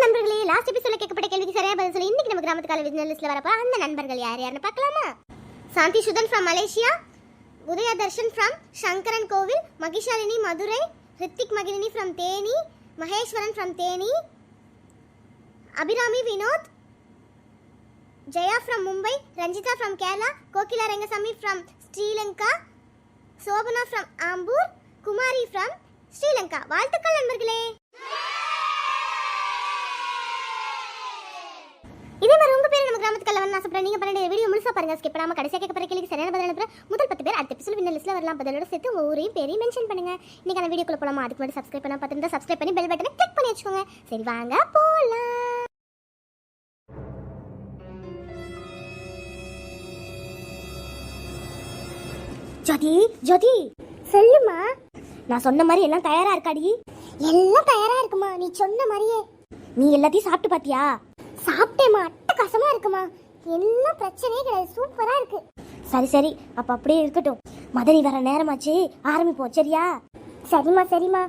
வணக்கம் நண்பர்களே லாஸ்ட் எபிசோட கேட்கப்பட்ட கேள்விக்கு சரியா பதில் சொல்லி இன்னைக்கு நம்ம கிராமத்துக்கால விஜய் லிஸ்ட்ல வரப்போ அந்த நண்பர்கள் யார் யாருன்னு பார்க்கலாமா? Shanthi Sudhan from Malaysia Udaya Darshan from Sankaran Kovil Mahishalini Madurai Rithik Magizhini from Theni Maheswaran from Theni Abirami Vinod Jaya from Mumbai Ranjitha from Kerala Kokila Rangasamy from Sri Lanka Shobana from Ambur Kumari from Sri Lanka. வாழ்த்துக்கள் நண்பர்களே! இதே மாதிரி உங்க பேர் நம்ம கிராமத்துக்கு வந்து சொல்றேன் நீங்க பண்ண வீடியோ முழுசா பாருங்க ஸ்கிப் பண்ணாம கடைசியா கேட்க போற கேள்விக்கு சரியான பதில் அனுப்புறேன். முதல் பத்து பேர் அடுத்த எபிசோட் வின்னர் லிஸ்ட்ல வரலாம். பதிலோட சேர்த்து உங்க ஊரையும் பேரையும் மென்ஷன் பண்ணுங்க. இன்னைக்கு அந்த வீடியோக்குள்ள போலாமா? அதுக்கு மட்டும் சப்ஸ்கிரைப் பண்ணா பார்த்துருந்தா சப்ஸ்கிரைப் பண்ணி பெல் பட்டனை கிளிக் பண்ணி வச்சுக்கோங்க. சரி வாங்க போலாம். ஜோதி ஜோதி. சொல்லுமா நான் சொன்ன மாதிரி எல்லாம் தயாரா இருக்காடி. எல்லாம் தயாரா இருக்குமா? நீ சொன்ன மாதிரியே. நீ எல்லாத்தையும் சாப்பிட்டு பாத்தியா சாப்பிட்டேமா அட்டகாசமா இருக்குமா? எல்லாம் பிரச்சனையே கிடையாது. சூப்பரா இருக்கு. சரி சரி. அப்ப அப்படியே இருக்கட்டும். மதனி வர நேரமாச்சு. ஆரம்பிப்போம். சரியா? சரிம்மா சரிம்மா.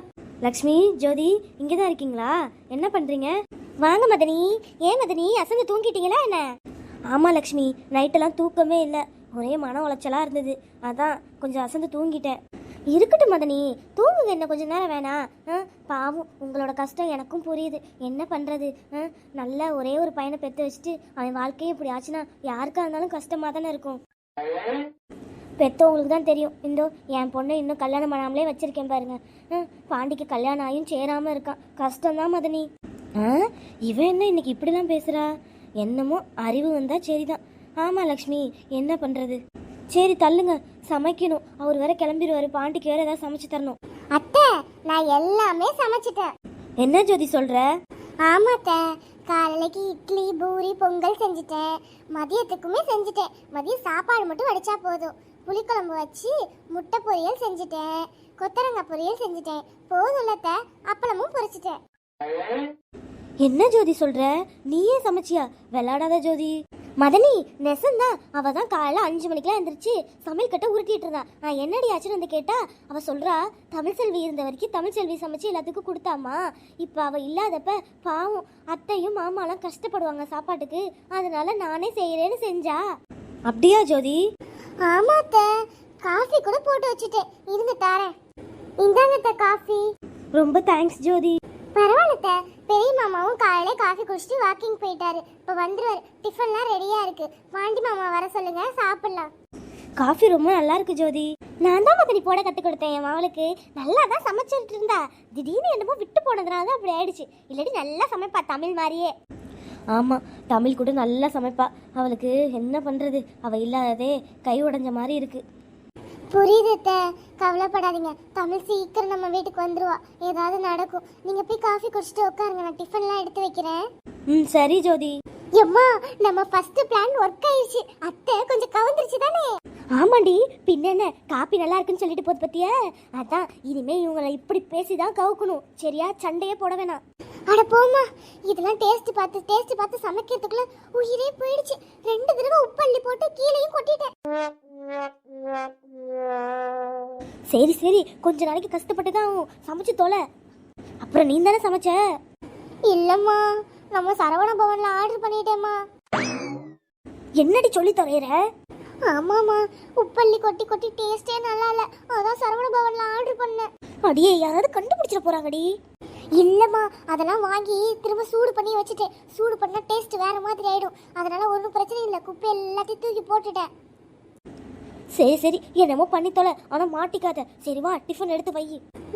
லக்ஷ்மி ஜோதி இங்கே தான் இருக்கீங்களா? என்ன பண்ணுறீங்க வாங்க மதனி. ஏன் மதனி? அசந்து தூங்கிட்டீங்களா என்ன? ஆமாம் லக்ஷ்மி. நைட்டெல்லாம் தூக்கமே இல்லை. ஒரே மன உளைச்சலாக இருந்தது. அதான் கொஞ்சம் அசந்து தூங்கிட்டேன். இருக்கட்டும் மதனி. தூங்குங்க என்ன கொஞ்ச நேரம் வேணாம் ஆ, பாவம் உங்களோட கஷ்டம் எனக்கும் புரியுது. என்ன பண்ணுறது நல்லா ஒரே ஒரு பையனை பெற்று வச்சுட்டு அவன் வாழ்க்கையும் இப்படி ஆச்சுன்னா யாருக்கா இருந்தாலும் கஷ்டமாக தானே இருக்கும். பெற்றவங்களுக்கு தான் தெரியும். இந்தோ என் பொண்ணை இன்னும் கல்யாணம் பண்ணாமலே வச்சிருக்கேன் பாருங்க. பாண்டிக்கு கல்யாணம் ஆகியும் சேராமல் இருக்கான். கஷ்டம்தான் மதனி. ஆ இவன் என்ன இன்னைக்கு இப்படிலாம் பேசுகிறா என்னமோ அறிவு வந்தால் சரிதான். ஆமாம் லக்ஷ்மி. என்ன பண்ணுறது சரி தள்ளுங்க. சமைக்கணும். அவர் வேற கிளம்பிடுவாரு. பாண்டிக்கு வேற ஏதாவது சமைச்சு தரணும். அத்தை நான் எல்லாமே சமைச்சிட்டேன். என்ன ஜோதி சொல்கிற ஆமாத்த காலைக்கு இட்லி பூரி பொங்கல் செஞ்சுட்டேன். மதியத்துக்குமே செஞ்சுட்டேன். மதியம் சாப்பாடு மட்டும் வடிச்சா போதும். புளிக்குழம்பு வச்சு முட்டை பொரியல் செஞ்சுட்டேன். கொத்தரங்காய் பொரியல் செஞ்சுட்டேன். போதும்லத்த அப்பளமும் பொரிச்சிட்டேன். என்ன ஜோதி சொல்கிற நீயே சமைச்சியா? விளையாடாத ஜோதி. மதனி நெசந்தான் அவ தான் காலைல அஞ்சு மணிக்கெல்லாம் எந்திரிச்சு சமையல் கட்ட உருட்டிட்டு இருந்தா. நான் என்னடி ஆச்சுன்னு வந்து கேட்டா அவ சொல்றா தமிழ் செல்வி இருந்த வரைக்கும் தமிழ் செல்வி சமைச்சு எல்லாத்துக்கும் கொடுத்தாமா இப்ப அவ இல்லாதப்ப பாவம் அத்தையும் மாமாலாம் கஷ்டப்படுவாங்க சாப்பாட்டுக்கு. அதனால நானே செய்யறேன்னு செஞ்சா. அப்படியா ஜோதி? ஆமாத்த காஃபி கூட போட்டு வச்சுட்டேன். இருந்து தாரேன். இந்தாங்கத்த காஃபி. ரொம்ப தேங்க்ஸ் ஜோதி. பரவாயில்ல பெரிய மாமாவும் காலையில காஃபி குடிச்சிட்டு வாக்கிங் போயிட்டாரு. இப்போ வந்துருவார். டிஃபன்லாம் ரெடியா இருக்கு. பாண்டி மாமா வர சொல்லுங்க. சாப்பிடலாம். காஃபி ரொம்ப நல்லா இருக்கு ஜோதி. நான் தான் மதனி போட கற்றுக் கொடுத்தேன் என் மாவளுக்கு. நல்லா தான் சமைச்சிட்டு இருந்தா. திடீர்னு என்னமோ விட்டு போனதுனால தான் அப்படி ஆயிடுச்சு. இல்லாட்டி நல்லா சமைப்பா தமிழ் மாதிரியே. ஆமாம் தமிழ் கூட நல்லா சமைப்பா. அவளுக்கு என்ன பண்ணுறது அவள் இல்லாததே கை உடைஞ்ச மாதிரி இருக்குது புரியுது அத்தை. கவலைப்படாதீங்க. தமிழ் சீக்கிரம் நம்ம வீட்டுக்கு வந்துருவா. ஏதாவது நடக்கும். நீங்க போய் காஃபி குடிச்சிட்டு உட்காருங்க. நான் டிஃபன்லாம் எடுத்து வைக்கிறேன். ம் சரி ஜோதி. எம்மா நம்ம ஃபர்ஸ்ட் பிளான் ஒர்க் ஆயிடுச்சு அத்தை கொஞ்சம் கவுந்துருச்சு தானே? ஆமாண்டி பின்ன என்ன? காப்பி நல்லா இருக்குன்னு சொல்லிட்டு போது பத்தியா? அதான் இனிமே இவங்களை இப்படி பேசிதான் கவுக்கணும். சரியா? சண்டையே போட வேணாம். அட போம்மா இதெல்லாம் டேஸ்ட் பார்த்து டேஸ்ட் பார்த்து சமைக்கிறதுக்குள்ள உயிரே போயிடுச்சு. ரெண்டு தடவை உப்பள்ளி போட்டு கீழேயும் கொட்டிட்டேன். சரி சரி. கொஞ்ச நாளைக்கு கஷ்டப்பட்டு தான். சமைச்சு தொலை. அப்புறம் நீ தானே சமைச்ச? இல்லம்மா. நம்ம சரவண பவன்ல ஆர்டர் பண்ணிட்டேம்மா. என்னடி சொல்லி தொலைற? ஆமாம்மா. உப்பள்ளி கொட்டி கொட்டி டேஸ்டே நல்லா இல்ல. அதான் சரவண பவன்ல ஆர்டர் பண்ணேன். அடியே யாராவது கண்டுபிடிச்சிட போறாங்கடி. இல்லம்மா. அதெல்லாம் வாங்கி திரும்ப சூடு பண்ணி வச்சுட்டேன். சூடு பண்ணா டேஸ்ட் வேற மாதிரி ஆயிடும். அதனால ஒன்றும் பிரச்சனை இல்லை. குப்பை எல்லாத்தையும் தூக்கி போட்டுட்டேன். சரி சரி. என்னமோ பண்ணி தொலை. ஆனா மாட்டிக்காத. சரி வா டிஃபன் எடுத்து வை.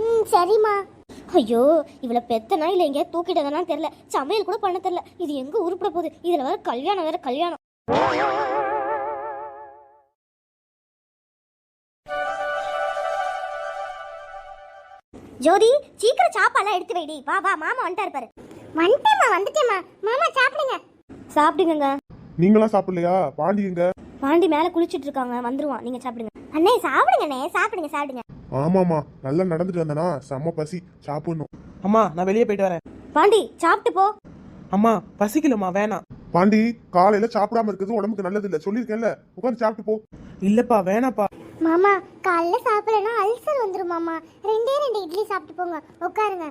ம் சரிம்மா. ஐயோ இவளை பெத்தனா இல்ல எங்கேயா தூக்கிட்டதானா தெரியல. சமையல் கூட பண்ண தெரியல. இது எங்க உருப்பட போகுது? இதுல வேற கல்யாணம் வேற கல்யாணம். ஜோதி சீக்கிரம் சாப்பாடுலாம் எடுத்து வைடி. வா வா மாமா வந்துட்டாரு பாரு. வந்துட்டேம்மா வந்துட்டேம்மா. மாமா சாப்பிடுங்க. சாப்பிடுங்க நீங்களாம் சாப்பிடலையா? பாண்டி எங்க பாண்டி மேல குளிச்சிட்டு இருக்காங்க வந்துருவான். நீங்க சாப்பிடுங்க. அண்ணே சாப்பிடுங்க அண்ணே. சாப்பிடுங்க சாப்பிடுங்க. ஆமாமா நல்லா நடந்துட்டு வந்தனா செம்ம பசி. சாப்பிடணும். அம்மா நான் வெளியே போயிட்டு வரேன். பாண்டி சாப்பிட்டு போ. அம்மா பசிக்கலம்மா வேணாம். பாண்டி காலையில சாப்பிடாம இருக்கிறது உடம்புக்கு நல்லது இல்ல சொல்லிருக்கேன்ல உட்காந்து சாப்பிட்டு போ. இல்லப்பா வேணாப்பா. மாமா காலைல சாப்பிடலன்னா அல்சர் வந்துரும் மாமா. ரெண்டே ரெண்டு இட்லி சாப்பிட்டு போங்க. உட்காருங்க.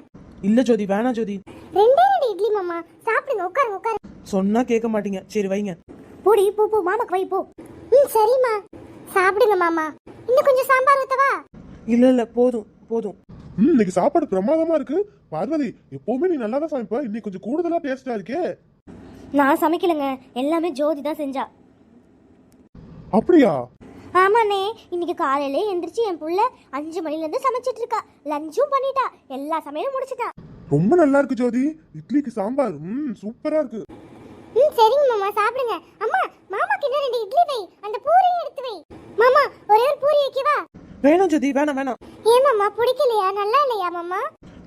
இல்ல ஜோதி வேணாம் ஜோதி. ரெண்டே ரெண்டு இட்லி மாமா. சாப்பிடுங்க உட்காருங்க உட்காருங்க. சொன்னா கேட்க மாட்டீங்க. சரி வைங்க. போடி போ போ மாமாக்கு வை போ. ம் சரிம்மா. சாப்பிடுங்க மாமா. இன்னும் கொஞ்சம் சாம்பார் ஊத்தவா? இல்ல இல்ல போதும் போதும். ம் இன்னைக்கு சாப்பாடு பிரமாதமா இருக்கு. பார்வதி எப்பவுமே நீ நல்லா தான் சமைப்ப. இன்னைக்கு கொஞ்சம் கூடுதலா டேஸ்டா இருக்கே. நான் சமைக்கலைங்க. எல்லாமே ஜோதி தான் செஞ்சா. அப்படியா? ஆமாண்ணே. இன்னைக்கு காலையிலே எந்திரிச்சு என் புள்ள அஞ்சு மணிலேருந்து சமைச்சிட்டு இருக்கா. லஞ்சும் பண்ணிட்டா. எல்லா சமையலும் முடிச்சிட்டா. ரொம்ப நல்லா இருக்கு ஜோதி. இட்லிக்கு சாம்பார். ம் சூப்பரா இருக்கு. ம் சரிங்க மாமா சாப்பிடுங்க. அம்மா மாமாக்கு இன்னும் ரெண்டு இட்லி வை. அந்த பூரியும் எடுத்து வை. மாமா ஒரே ஒரு பூரி வைக்கவா? வேணாம் ஜோதி வேணாம் வேணாம். ஏன் மாமா பிடிக்கலையா? நல்லா இல்லையா மாமா?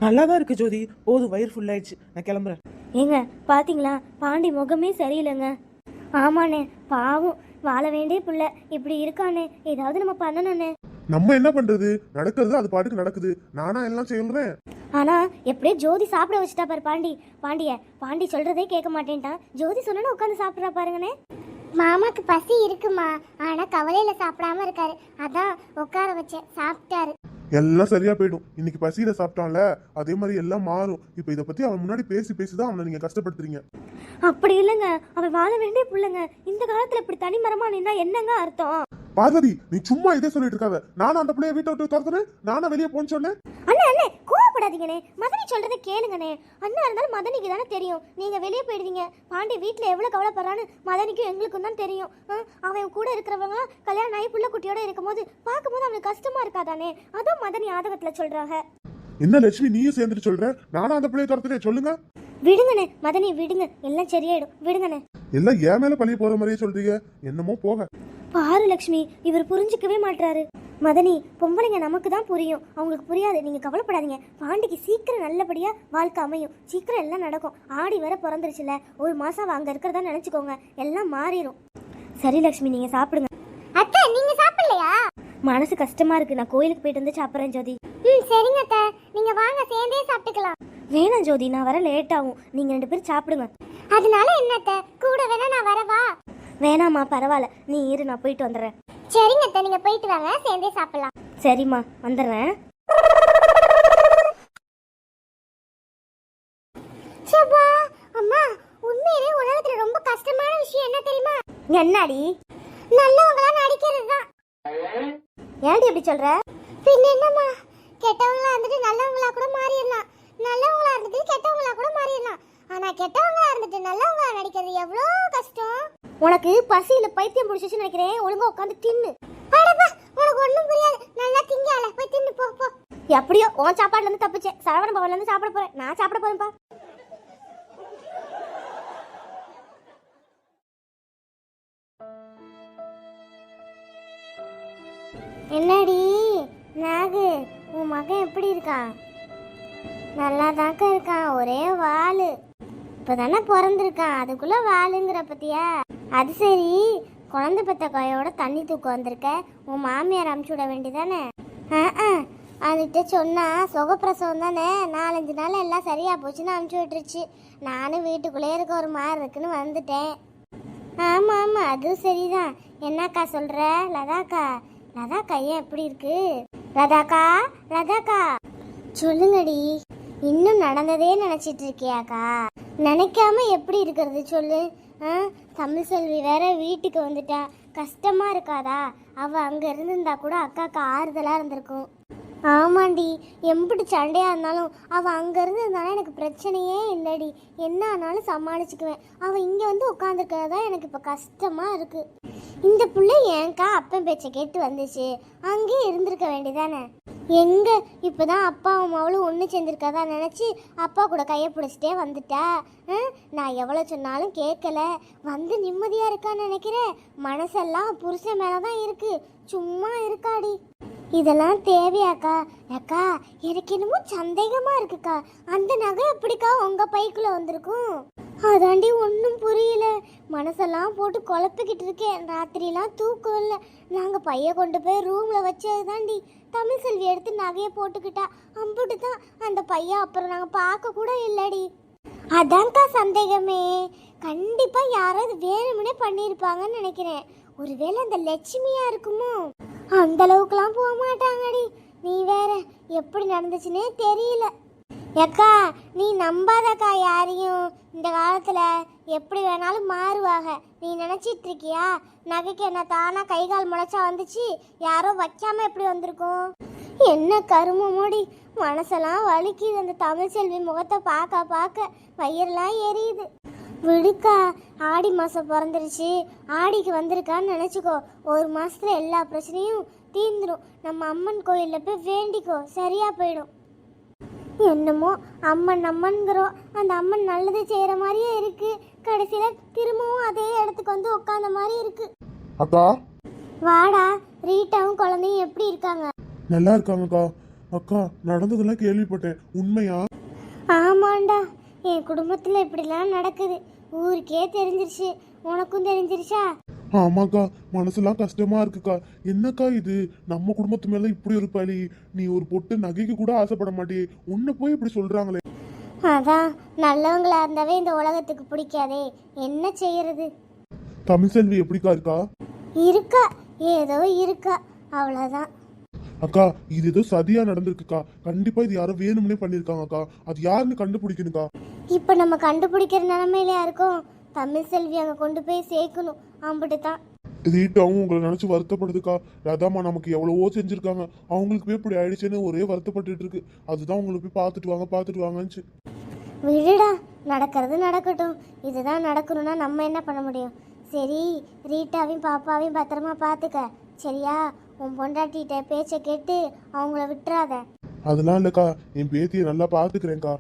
நல்லா தான் இருக்கு ஜோதி. போதும் வயிறு ஃபுல் ஆயிடுச்சு. நான் கிளம்புறேன். ஏங்க பாத்தீங்களா? பாண்டி முகமே சரியில்லைங்க. ஆமாண்ணே பாவம். வாழ வேண்டிய புள்ள. இப்படி இருக்கானே. ஏதாவது நம்ம பண்ணணும்ண்ணே நம்ம என்ன பண்றது? நடக்கிறது அது பாட்டுக்கு நடக்குது. நானா எல்லாம் சொல்றேன் ஆனா எப்படியோ ஜோதி சாப்பிட வச்சுட்டா பாரு பாண்டி. பாண்டிய பாண்டி சொல்றதே கேட்க மாட்டேன்ட்டான் ஜோதி சொன்னா உட்காந்து சாப்பிட்றா பாருங்கண்ணே. மாமாக்கு பசி இருக்குமா? ஆனா கவலையில சாப்பிடாம இருக்காரு. அதான் உட்கார வச்சேன். சாப்பிட்டாரு. எல்லாம் சரியா போயிடும். இன்னைக்கு பசியில சாப்பிட்டான்ல. அதே மாதிரி எல்லாம் மாறும். இப்போ இத பத்தி அவன் முன்னாடி பேசி பேசி தான் அவனை நீங்க கஷ்டப்படுத்துறீங்க. அப்படி இல்லைங்க. அவன் வாழ வேண்டிய புள்ளைங்க. இந்த காலத்துல இப்படி தனிமரமா நின்னா என்னங்க அர்த்தம்? பார்வதி நீ சும்மா இதே சொல்லிட்டு இருக்காத. நானும் அந்த பிள்ளைய வீட்டை விட்டு துரத்துனேன். நானும் வெளியே போன்னு சொன்னேன். அண்ணே அண்ணே கோவப்படாதீங்கண்ணே. மதனி சொல்றதை கேளுங்கண்ணே. அண்ணா இருந்தாலும் மதனிக்கு தானே தெரியும். நீங்க வெளியே போயிடுவீங்க. பாண்டி வீட்ல எவ்வளவு கவலைப்படுறான்னு மதனிக்கும் எங்களுக்கும் தான் தெரியும். ஆ, அவன் கூட இருக்கிறவங்களாம் கல்யாணம் ஆகி புள்ள குட்டியோட இருக்கும்போது பார்க்கும்போது அவனுக்கு கஷ்டமா இருக்காதானே? அதான் மதனி ஆதகத்துல சொல்றாங்க. என்ன லட்சுமி நீயும் சேர்ந்துட்டு சொல்ற? நானும் அந்த பிள்ளைய துரத்துனேன். சொல்லுங்க. விடுங்கண்ணே மதனி விடுங்க. எல்லாம் சரியாயிடும். விடுங்கண்ணே. எல்லாம் ஏன் மேல பழிய போற மாதிரியே சொல்றீங்க. என்னமோ போக. பாரு லக்ஷ்மி இவர் புரிஞ்சுக்கவே மாட்டாரு மதனி பொம்பளைங்க நமக்கு தான் புரியும். அவங்களுக்கு புரியாது. நீங்க கவலைப்படாதீங்க. பாண்டிக்கு சீக்கிரம் நல்லபடியா வாழ்க்கை அமையும். சீக்கிரம் எல்லாம் நடக்கும். ஆடி வர பிறந்துருச்சுல. ஒரு மாசம் அவ அங்க இருக்கிறதா நினைச்சுக்கோங்க. எல்லாம் மாறிடும் சரி லக்ஷ்மி நீங்க சாப்பிடுங்க. அத்தை நீங்க சாப்பிடலையா? மனசு கஷ்டமா இருக்கு. நான் கோயிலுக்கு போயிட்டு வந்து சாப்பிட்றேன் ஜோதி. ம் சரிங்க அத்தை. நீங்க வாங்க சேர்ந்தே சாப்பிட்டுக்கலாம். வேணாம் ஜோதி நான் வர லேட் ஆகும். நீங்க ரெண்டு பேரும் சாப்பிடுங்க. அதனால என்ன அத்தை? கூட வேணா நான் வரவா? வேணாம்மா பரவாயில்ல. நீ இரு நான் போயிட்டு வந்துடுறேன். சரிங்க அத்தை நீங்க போயிட்டு வாங்க சேர்ந்தே சாப்பிடலாம். சரிம்மா வந்துடுறேன். சபா அம்மா உண்மையிலே உலகத்துல ரொம்ப கஷ்டமான விஷயம் என்ன தெரியுமா? என்னடி? நல்லவங்களா நடிக்கிறது தான். ஏன்டி எப்படி சொல்ற? பின்ன என்னம்மா கெட்டவங்களா இருந்துட்டு நல்லவங்களா கூட மாறிடலாம். நல்லவங்களா இருந்துட்டு கெட்டவங்களா கூட மாறிடலாம். ஆனா கெட்டவங்களா இருந்துட்டு நல்லவங்களா நடிக்கிறது எவ்வளோ கஷ்டம். உனக்கு பசியில பைத்தியம் பிடிச்சிச்சு நினைக்கிறேன். ஒழுங்கா உட்காந்து தின்னு. உனக்கு ஒண்ணும் புரியாது. நல்லா திங்கால போய் தின்னு போ போ. எப்படியோ உன் சாப்பாடுல இருந்து தப்பிச்சேன். சரவண பவன்ல இருந்து சாப்பிட போறேன். நான் சாப்பிட போறேன்ப்பா என்னடி நாகு உன் மகன் எப்படி இருக்கான்? நல்லா தாக்க இருக்கான். ஒரே வாலு. இப்பதானே பிறந்திருக்கான். அதுக்குள்ள வாளுங்கிற பத்தியா? அது சரி. குழந்தை பெத்த கொயோட தண்ணி தூக்க வந்திருக்க. உன் மாமியார் அமுச்சு விட வேண்டியதானே? அதுகிட்ட சொன்னா சுகப்பிரசவம் தானே? நாலஞ்சு நாள் எல்லாம் சரியா போச்சுன்னு அமுச்சு விட்டுருச்சு. நானும் வீட்டுக்குள்ளே இருக்க ஒரு மாதிரி இருக்குன்னு வந்துட்டேன். ஆமா ஆமா. அதுவும் சரிதான். என்னக்கா சொல்ற? லதாக்கா. லதாக்கா ஏன் எப்படி இருக்கு? லதாக்கா லதாக்கா. சொல்லுங்கடி. இன்னும் நடந்ததே நினைச்சிட்டு இருக்கியாக்கா? நினைக்காம எப்படி இருக்கிறது சொல்லு. தமிழ் செல்வி வேற வீட்டுக்கு வந்துட்டா. கஷ்டமா இருக்காதா? அவ அங்க இருந்திருந்தா கூட அக்காக்கு ஆறுதலா இருந்திருக்கும். ஆமாண்டி எம்பிட்டு சண்டையா இருந்தாலும் அவள் அங்க இருந்ததுனால எனக்கு பிரச்சனையே இல்லடி. என்ன ஆனாலும் சமாளிச்சுக்குவேன். அவள் இங்க வந்து உட்காந்துருக்கிறதா எனக்கு இப்ப கஷ்டமா இருக்கு. இந்த பிள்ளை ஏன்க்கா அப்பன் பேச்சை கேட்டு வந்துச்சு? அங்கேயே இருந்திருக்க வேண்டியதானே? எங்க இப்பதான் அப்பாவும் அவளும் ஒன்று சேர்ந்துருக்கதா நினைச்சு அப்பா கூட கையை பிடிச்சிட்டே வந்துட்டா? ஆ, நான் எவ்வளோ சொன்னாலும் கேட்கல. வந்து நிம்மதியா இருக்கான்னு நினைக்கிறேன். மனசெல்லாம் புருஷன் மேலதான் இருக்கு. சும்மா இருக்காடி. இதெல்லாம் தேவையாக்கா. அக்கா எனக்கு என்னமோ சந்தேகமா இருக்குக்கா. அந்த நகை எப்படிக்கா உங்க பைக்குள்ள வந்திருக்கும்? அதாண்டி ஒன்றும் புரியல. மனசெல்லாம் போட்டு குழப்பிக்கிட்டு இருக்கேன். ராத்திரிலாம் தூக்கம் இல்லை. நாங்கள் பைய கொண்டு போய் ரூமில் வச்சது தாண்டி தமிழ் செல்வி எடுத்து நகையை போட்டுக்கிட்டா. அம்புட்டு தான் அந்த பையன் அப்புறம் நாங்கள் பார்க்க கூட இல்லடி. அதான்க்கா சந்தேகமே. கண்டிப்பாக யாராவது வேணும்னே பண்ணியிருப்பாங்கன்னு நினைக்கிறேன். ஒருவேளை அந்த லட்சுமியா இருக்குமோ? அந்த அளவுக்குலாம் போக மாட்டாங்கடி. நீ வேற எப்படி நடந்துச்சுன்னே தெரியல. ஏக்கா நீ நம்பாதக்கா யாரையும். இந்த காலத்துல எப்படி வேணாலும் மாறுவாங்க நீ நினைச்சிட்டு இருக்கியா நகைக்கு என்ன தானா கை கால் முளைச்சா வந்துச்சு? யாரோ வைக்காம எப்படி வந்திருக்கும்? என்ன கரும மூடி. மனசெல்லாம் வலிக்குது அந்த தமிழ் செல்வி முகத்தை பார்க்க பார்க்க. வயிறெல்லாம் எரியுது. விடுக்கா ஆடி மாசம் பிறந்துருச்சு. ஆடிக்கு வந்திருக்கான்னு நினச்சிக்கோ. ஒரு மாசத்துல எல்லா பிரச்சனையும் தீந்துரும் நம்ம அம்மன் கோயில்ல போய் வேண்டிக்கோ. சரியா போயிடும். என்னமோ அம்மன் அம்மன்கிறோம் அந்த அம்மன் நல்லது செய்யற மாதிரியே இருக்கு. கடைசியில திரும்பவும் அதே இடத்துக்கு வந்து உட்காந்த மாதிரி இருக்கு. அக்கா? வாடா ரீட்டாவும் குழந்தையும் எப்படி இருக்காங்க? நல்லா இருக்காங்கக்கா. அக்கா நடந்ததெல்லாம் கேள்விப்பட்டேன். உண்மையா? ஆமாண்டா. என் குடும்பத்துல இப்படிலாம் நடக்குது. ஊருக்கே தெரிஞ்சிருச்சு. உனக்கும் தெரிஞ்சிருச்சா? ஆமாக்கா மனசுலாம் கஷ்டமா இருக்குக்கா. என்னக்கா இது? நம்ம குடும்பத்து மேல இப்படி ஒரு பழி. நீ ஒரு பொட்டு நகைக்கு கூட ஆசைப்பட மாட்டியே. உன்னை போய் இப்படி சொல்றாங்களே. அதான் நல்லவங்களா இருந்தாவே இந்த உலகத்துக்கு பிடிக்காதே. என்ன செய்யறது? தமிழ் செல்வி எப்படிக்கா இருக்கா? இருக்கா. ஏதோ இருக்கா. அவ்வளோதான் அக்கா இது ஏதோ சதியா நடந்திருக்குக்கா. கண்டிப்பா இது யாரோ வேணும்னே பண்ணிருக்காங்கக்கா. அது யாருன்னு கண்டுபிடிக்கணுக்கா? இப்போ நம்ம கண்டுபிடிக்கிற நிலமையிலயா இருக்கோம் தமிழ் செல்வி அங்கே கொண்டு போய் சேர்க்கணும். அம்பிட்டு தான். ரீட்டாவும் உங்களை நினைச்சு வருத்தப்படுதுக்கா? ராதாமா நமக்கு எவ்வளவோ செஞ்சிருக்காங்க. அவங்களுக்கு போய் இப்படி ஆயிடுச்சுன்னு ஒரே வருத்தப்பட்டுட்டு இருக்கு. அதுதான் உங்களை போய் பார்த்துட்டு வாங்க பார்த்துட்டு வாங்கன்னு விடுடா நடக்கிறது நடக்கட்டும். இதுதான் நடக்கணும்னா நம்ம என்ன பண்ண முடியும்? சரி ரீட்டாவையும் பாப்பாவையும் பத்திரமா பார்த்துக்க. சரியா? உன் பொண்டாட்டிகிட்ட பேச்சை கேட்டு அவங்கள விட்டுறாத. அதெல்லாம் இல்லக்கா. என் பேத்தியை நல்லா பாத்துக்கிறேன்க்கா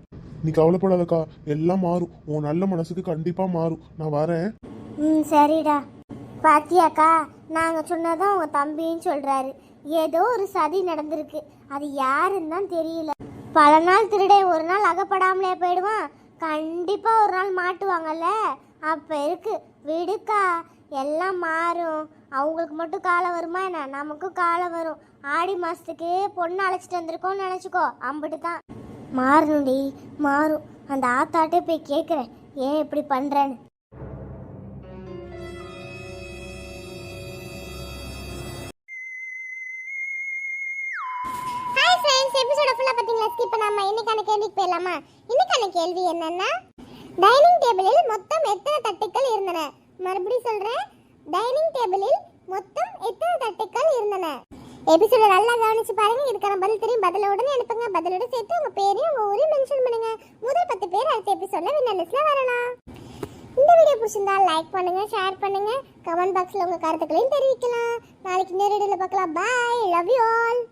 நீ கவலைப்படாதக்கா எல்லாம் மாறும். உன் நல்ல மனசுக்கு கண்டிப்பா மாறும். நான் வரேன். ம் சரிடா. பாத்தியாக்கா நாங்கள் சொன்னதான் உங்கள் தம்பின்னு சொல்கிறாரு ஏதோ ஒரு சதி நடந்திருக்கு. அது யாருன்னு தான் தெரியல. பல நாள் திருடே ஒரு நாள் அகப்படாமலே போயிடுவான். கண்டிப்பாக ஒரு நாள் மாட்டுவாங்கல்ல? அப்போ இருக்கு. விடுக்கா எல்லாம் மாறும். அவங்களுக்கு மட்டும் காலம் வருமா என்ன? நமக்கும் காலம் வரும். ஆடி மாதத்துக்கு பொண்ணு அழைச்சிட்டு வந்திருக்கோம்னு நினச்சிக்கோ. அம்பிட்டு தான் மாறணும்டி மாறும். அந்த ஆத்தாட்டே போய் கேட்குறேன் ஏன் இப்படி பண்ணுறேன்னு எபிசோட ஃபுல்லா பாத்தீங்களா? ஸ்கிப் பண்ணாம இன்னைக்கான கேள்விக்கு போயிடலாமா? இன்னைக்கான கேள்வி என்னன்னா டைனிங் டேபிளில் மொத்தம் எத்தனை தட்டுக்கள் இருந்தன? மறுபடியும் சொல்றேன். டைனிங் டேபிளில் மொத்தம் எத்தனை தட்டுக்கள் இருந்தன? எபிசோட நல்லா கவனிச்சு பாருங்க. இதுக்கான பதில் தெரியும். பதில உடனே அனுப்புங்க. பதிலோட சேர்த்து உங்க பேரையும் உங்க ஊரையும் மென்ஷன் பண்ணுங்க. முதல் பத்து பேர் அடுத்த எபிசோட்ல வின்னர் லிஸ்ட்ல வரலாம். இந்த வீடியோ பிடிச்சிருந்தா லைக் பண்ணுங்க ஷேர் பண்ணுங்க. கமெண்ட் பாக்ஸ்ல உங்க கருத்துக்களையும் தெரிவிக்கலாம். நாளைக்கு நேரடியில் பார்க்கலாம். Bye love you all